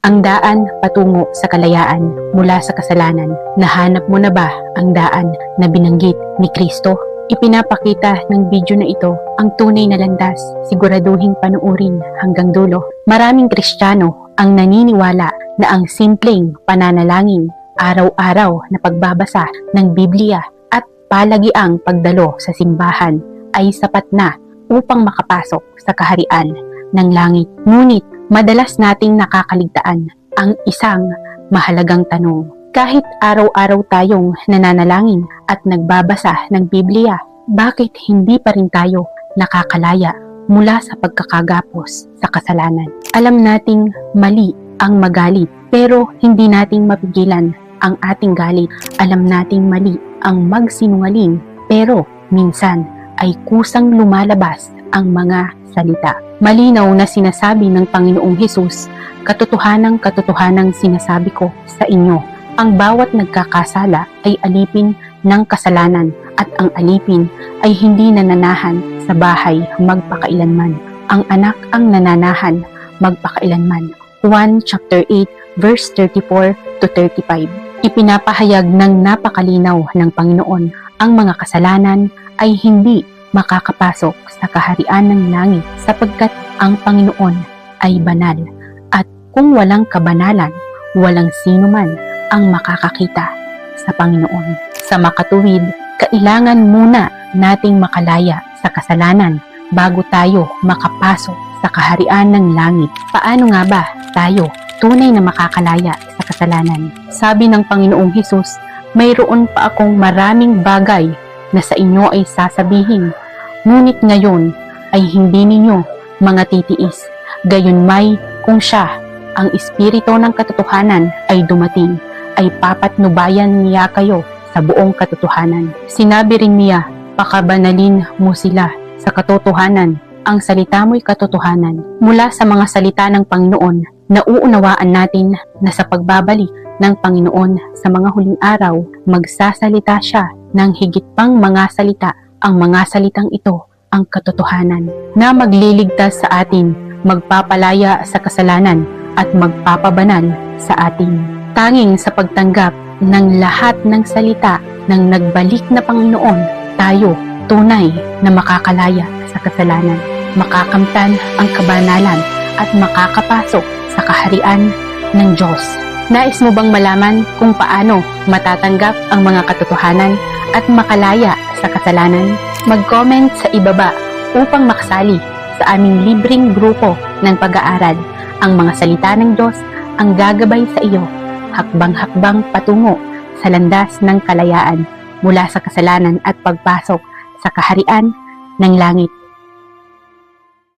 Ang daan patungo sa kalayaan mula sa kasalanan. Nahanap mo na ba ang daan na binanggit ni Kristo? Ipinapakita ng video na ito ang tunay na landas, siguraduhin panuurin hanggang dulo. Maraming Kristiyano ang naniniwala na ang simpleng pananalangin, araw-araw na pagbabasa ng Biblia at palagiang pagdalo sa simbahan ay sapat na upang makapasok sa kaharian ng langit. Ngunit madalas nating nakakaligtaan ang isang mahalagang tanong. Kahit araw-araw tayong nananalangin at nagbabasa ng Biblia, bakit hindi pa rin tayo nakakalaya mula sa pagkakagapos sa kasalanan? Alam nating mali ang magalit, pero hindi nating mapigilan ang ating galit. Alam nating mali ang magsinungaling, pero minsan ay kusang lumalabas ang mga salita. Malinaw na sinasabi ng Panginoong Hesus, katotohanang katotohanang sinasabi ko sa inyo, ang bawat nagkakasala ay alipin ng kasalanan at ang alipin ay hindi nananahan sa bahay magpakailanman. Ang anak ang nananahan magpakailanman. 1 chapter 8 verse 34 to 35. Ipinapahayag ng napakalinaw ng Panginoon ang mga kasalanan ay hindi makakapasok sa kaharian ng langit sapagkat ang Panginoon ay banal at kung walang kabanalan, walang sino man ang makakakita sa Panginoon. Sa makatuwid, kailangan muna nating makalaya sa kasalanan bago tayo makapasok sa kaharian ng langit. Paano nga ba tayo tunay na makakalaya sa kasalanan? Sabi ng Panginoong Hesus, mayroon pa akong maraming bagay na sa inyo ay sasabihin, ngunit ngayon ay hindi ninyo mga titiis. Gayon may kung siya, ang espiritu ng katotohanan ay dumating, ay papatnubayan niya kayo sa buong katotohanan. Sinabi rin niya, pakabanalin mo sila sa katotohanan. Ang salita mo'y katotohanan. Mula sa mga salita ng Panginoon, nauunawaan natin na sa pagbabalik ng Panginoon sa mga huling araw, magsasalita siya ng higit pang mga salita. Ang mga salitang ito ang katotohanan na magliligtas sa atin, magpapalaya sa kasalanan at magpapabanal sa atin. Tanging sa pagtanggap ng lahat ng salita ng nagbalik na Panginoon, tayo tunay na makakalaya sa kasalanan, makakamtan ang kabanalan at makakapasok sa kaharian ng Diyos. Nais mo bang malaman kung paano matatanggap ang mga katotohanan at makalaya sa kasalanan? Mag-comment sa ibaba upang makasali sa aming libreng grupo ng pag-aaral. Ang mga salita ng Diyos ang gagabay sa iyo, hakbang-hakbang patungo sa landas ng kalayaan mula sa kasalanan at pagpasok sa kaharian ng langit.